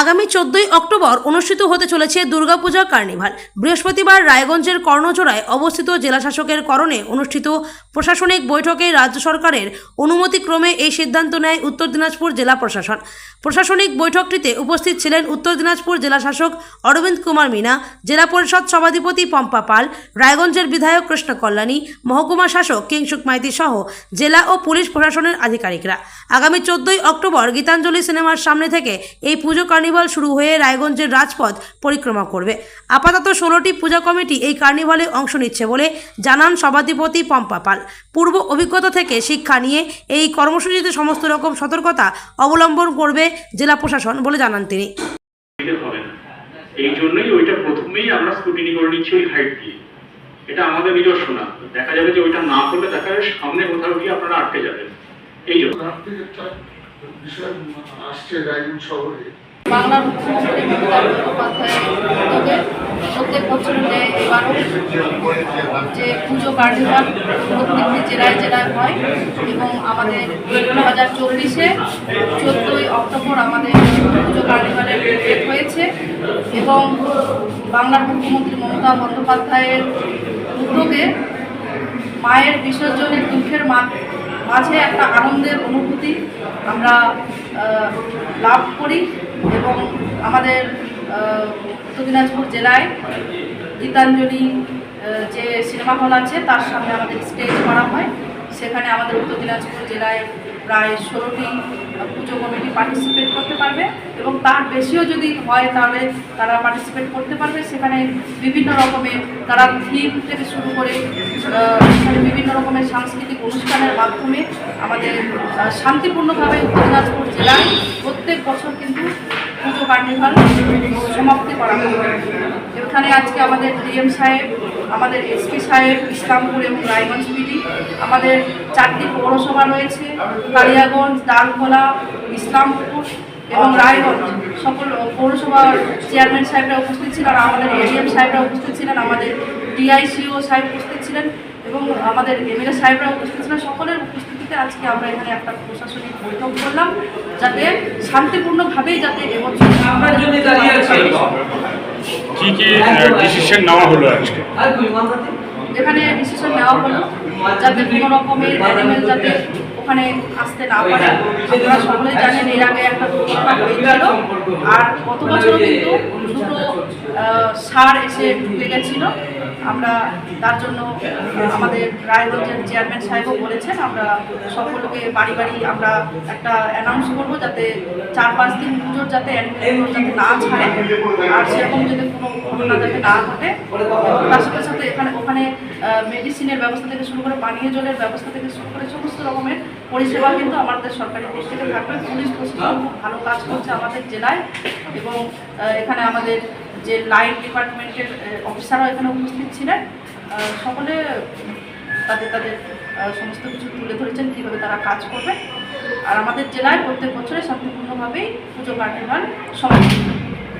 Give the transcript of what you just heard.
আগামী চোদ্দই অক্টোবর অনুষ্ঠিত হতে চলেছে দুর্গাপূজা কার্নিভাল। বৃহস্পতিবার রায়গঞ্জের কর্ণজোড়ায় অবস্থিত জেলাশাসকের করণে অনুষ্ঠিত প্রশাসনিক বৈঠকে রাজ্য সরকারের অনুমতিক্রমে এই সিদ্ধান্ত নেয় উত্তর দিনাজপুর জেলা প্রশাসন। প্রশাসনিক বৈঠকটিতে উপস্থিত ছিলেন উত্তর দিনাজপুর জেলাশাসক অরবিন্দ কুমার মিনা, জেলা পরিষদ সভাধিপতি পম্পা পাল, রায়গঞ্জের বিধায়ক কৃষ্ণ কল্যাণী, মহকুমা শাসক কিংসুক মাইতি সহ জেলা ও পুলিশ প্রশাসনের আধিকারিকরা। আগামী চোদ্দই অক্টোবর গীতাঞ্জলি সিনেমার সামনে থেকে এই পুজো কার্নিভাল শুরু হয়ে রায়গঞ্জের রাজপথ পরিক্রমা করবে। আপাতত ষোলোটি পূজা কমিটি এই কার্নিভালে অংশ নিচ্ছে বলে জানান সভাধিপতি পম্পা পাল। পূর্ব অভিজ্ঞতা থেকে শিক্ষা নিয়ে এই কর্মসূচিতে সমস্ত রকম সতর্কতা অবলম্বন করবে জেলা প্রশাসন বলে জানান তিনি। এই জন্যই ওইটা প্রথমেই আমরা স্কুটিনি করে নিচ্ছি ওই হাইট দিয়ে। এটা আমাদের নিজস্ব না। দেখা যাবে যে ওইটা না করলে দেখা যাবে সামনে কোথাও গিয়ে আপনারা আটকে যাবেন। এই জন্য। একটা বিষয় আসছে রায়গঞ্জ শহরে। বাংলার মুখ্যমন্ত্রী মমতা বন্দ্যোপাধ্যায়ের উদ্যোগে প্রত্যেক ন্যায় এবারও যে পুজো কার্নিভাল প্রত্যেকটি জেলায় জেলায় হয় এবং আমাদের দু হাজার চব্বিশে চোদ্দোই অক্টোবর আমাদের পুজো কার্নিভালের ডেট হয়েছে এবং বাংলার মুখ্যমন্ত্রী মমতা বন্দ্যোপাধ্যায়ের উদ্যোগে মায়ের বিসর্জনের দুঃখের মা- মাঝে একটা আনন্দের অনুভূতি আমরা লাভ করি এবং আমাদের উত্তর দিনাজপুর জেলায় গীতাঞ্জলি যে সিনেমা হল আছে তার সামনে আমাদের স্টেজ করা হয়। সেখানে আমাদের উত্তর দিনাজপুর জেলায় প্রায় ষোলোটি পুজো কমিটি পার্টিসিপেট করতে পারবে এবং তার বেশিও যদি হয় তাহলে তারা পার্টিসিপেট করতে পারবে। সেখানে বিভিন্ন রকমের তারা থিম থেকে শুরু করে রকমের সাংস্কৃতিক অনুষ্ঠানের মাধ্যমে আমাদের শান্তিপূর্ণভাবে দিনাজপুর জেলায় প্রত্যেক বছর কিন্তু পুজো কার্নিভাল সমাপ্তি করা হয়। এখানে আজকে আমাদের ডিএম সাহেব, আমাদের এসপি সাহেব, ইসলামপুর এবং রায়গঞ্জ পিডি আমাদের চারটি পৌরসভা রয়েছে, কালিয়াগঞ্জ ডালখোলা ইসলামপুর এবং রায়গঞ্জ। সকল পৌরসভার চেয়ারম্যান সাহেবরা উপস্থিত ছিলেন, আর আমাদের এডিএম সাহেবরা উপস্থিত ছিলেন, আমাদের ডিআইসিও সাহেব উপস্থিত ছিলেন। এবং আমাদের এমএলএ সাহেবরা উপস্থিত ছিলেন। সকলের উপস্থিতিতে আজকে আমরা এখানে একটা প্রশাসনিক বৈঠক করলাম যাতে শান্তিপূর্ণভাবেই যাতে এবছর আমরা জন্য দাঁড়িয়ে কি কি ডিসিশন নেওয়া হলো আজকে। এখানে ডিসিশন নেওয়া হলো যাতে কোনো রকমের অ্যানিমেল যাতে ওখানে আসতে না পারে। আপনারা সকলেই জানেন এর আগে একটা দুর্ঘটনা হয়েছিল। আর গত বছরও কিন্তু দুটো সার এসে ঢুকে গেছিল। আমরা তার জন্য আমাদের রায়গঞ্জের চেয়ারম্যান সাহেবও বলেছেন, আমরা সকলকে বাড়ি বাড়ি আমরা একটা অ্যানাউন্স করব যাতে চার পাঁচ দিন পুজোর যাতে যাতে না ছাড়ে, আর সেরকম যাতে কোনো ঘটনা যাতে না ঘটে, তার সাথে সাথে এখানে ওখানে মেডিসিনের ব্যবস্থা থেকে শুরু করে পানীয় জলের ব্যবস্থা থেকে শুরু করে সমস্ত রকমের পরিষেবা কিন্তু আমাদের সরকারি দিক থেকে থাকবে। পুলিশ প্রশাসন খুব ভালো কাজ করছে আমাদের জেলায় এবং এখানে আমাদের যে লাইন ডিপার্টমেন্টের অফিসারও এখানে উপস্থিত ছিলেন সকলে তাদের তাদের সমস্ত কিছু তুলে ধরেছেন, কীভাবে তারা কাজ করবে আর আমাদের জেলায় প্রত্যেক বছরে শান্তিপূর্ণভাবেই পুজো কার্নিভাল সমাপ্ত